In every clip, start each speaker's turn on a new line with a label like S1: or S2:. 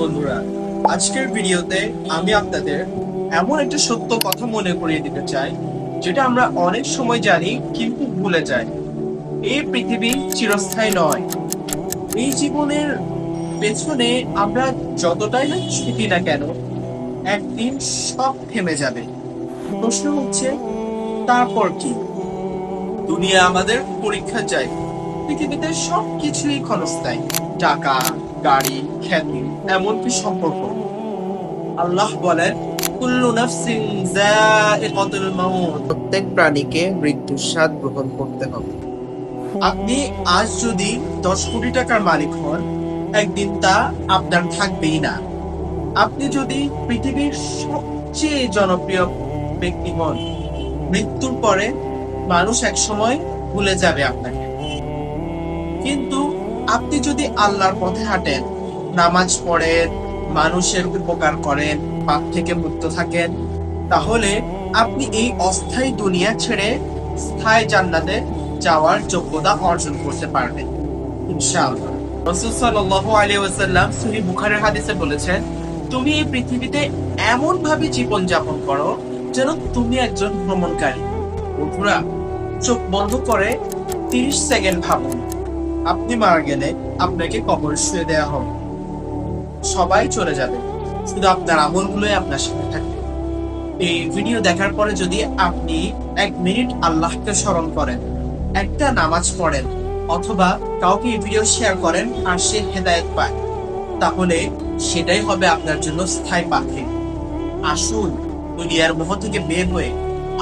S1: বন্ধুরা। আজকের ভিডিওতে আমি আপনাদের এমন একটা সত্য কথা মনে করিয়ে দিতে চাই, যেটা আমরা অনেক সময় জানি কিন্তু ভুলে যাই। এই পৃথিবী চিরস্থায়ী নয়। এই জীবনের পেছনে আমরা যতটাই না ছুটি না কেন, একদিন সব থেমে যাবে। প্রশ্ন হচ্ছে, তারপর কি? দুনিয়া আমাদের পরীক্ষা চাই পৃথিবীতে সব কিছুই ক্ষণস্থায়ী। টাকা গাড়ি খ্যাতি এমনকি সম্পর্ক। আল্লাহ বলেন কুল্লু নাফসিন যায়িকাতুল মাউত। প্রত্যেক প্রাণীকে মৃত্যুর স্বাদ গ্রহণ করতে হবে। আপনি আজ যদি দশ কোটি টাকার মালিক হন একদিন তা আপনার থাকবেই না। আপনি যদি পৃথিবীর সবচেয়ে জনপ্রিয় ব্যক্তি হন মৃত্যুর পরে মানুষ একসময় ভুলে যাবে আপনাকে। কিন্তু আপনি যদি আল্লাহর পথে হাঁটেন, নামাজ পড়েন, মানুষের উপকার করেন, পাপ থেকে মুক্ত থাকেন, তাহলে আপনি এই অস্থায়ী দুনিয়া ছেড়ে স্থায়ী জান্নাতে যাওয়ার যোগ্যতা অর্জন করতে পারবেন। ইনশাআল্লাহ। রাসূল সাল্লাল্লাহু আলাইহি ওয়াসাল্লাম সহিহ হাদিসে বলেছেন তুমি এই পৃথিবীতে এমন ভাবে জীবন যাপন করো যেন তুমি একজন ভ্রমণকারী। বন্ধুরা, চোখ বন্ধ করে তিরিশ সেকেন্ড ভাবুন। আপনি মারা গেলে আপনাকে কবর শুয়ে দেওয়া হবে। সবাই চলে যাবে। শুধু আপনার আমলগুলোই আপনার সাথে থাকবে। এই ভিডিও দেখার পরে যদি আপনি এক মিনিট আল্লাহকে স্মরণ করেন, একটা নামাজ পড়েন, অথবা কাউকে এই ভিডিও শেয়ার করেন আর সে হেদায়েত পায়, তাহলে সেটাই হবে আপনার জন্য স্থায়ী পাখি। আসুন দুনিয়ার মোহ থেকে বের হয়ে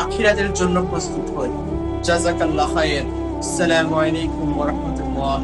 S1: আখিরাতের জন্য প্রস্তুত হই। জাজাকাল্লাহ আসসালামু আলাইকুম ওয়া রাহমাতুল্লাহ। 我